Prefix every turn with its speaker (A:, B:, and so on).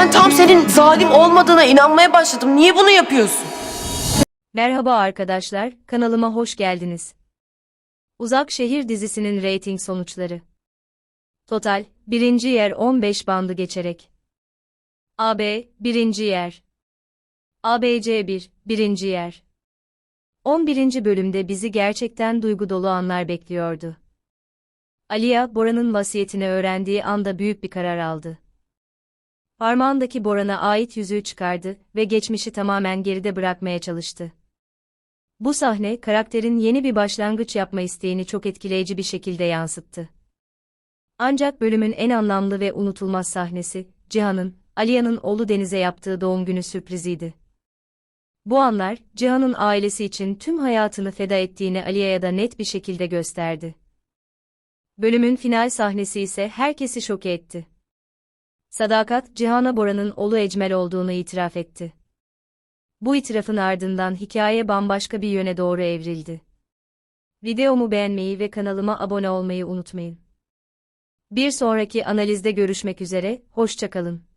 A: Ben tam senin zalim olmadığına inanmaya başladım. Niye bunu yapıyorsun?
B: Merhaba arkadaşlar, kanalıma hoş geldiniz. Uzak Şehir dizisinin reyting sonuçları. Total, birinci yer 15 bandı geçerek. AB, birinci yer. ABC 1, birinci yer. 11. bölümde bizi gerçekten duygu dolu anlar bekliyordu. Aliya, Bora'nın vasiyetini öğrendiği anda büyük bir karar aldı. Parmağındaki Boran'a ait yüzüğü çıkardı ve geçmişi tamamen geride bırakmaya çalıştı. Bu sahne karakterin yeni bir başlangıç yapma isteğini çok etkileyici bir şekilde yansıttı. Ancak bölümün en anlamlı ve unutulmaz sahnesi, Cihan'ın, Aliya'nın oğlu Deniz'e yaptığı doğum günü sürpriziydi. Bu anlar, Cihan'ın ailesi için tüm hayatını feda ettiğini Aliya'ya da net bir şekilde gösterdi. Bölümün final sahnesi ise herkesi şoke etti. Sadakat, Cihan'a Bora'nın oğlu Ecmel olduğunu itiraf etti. Bu itirafın ardından hikaye bambaşka bir yöne doğru evrildi. Videomu beğenmeyi ve kanalıma abone olmayı unutmayın. Bir sonraki analizde görüşmek üzere, hoşçakalın.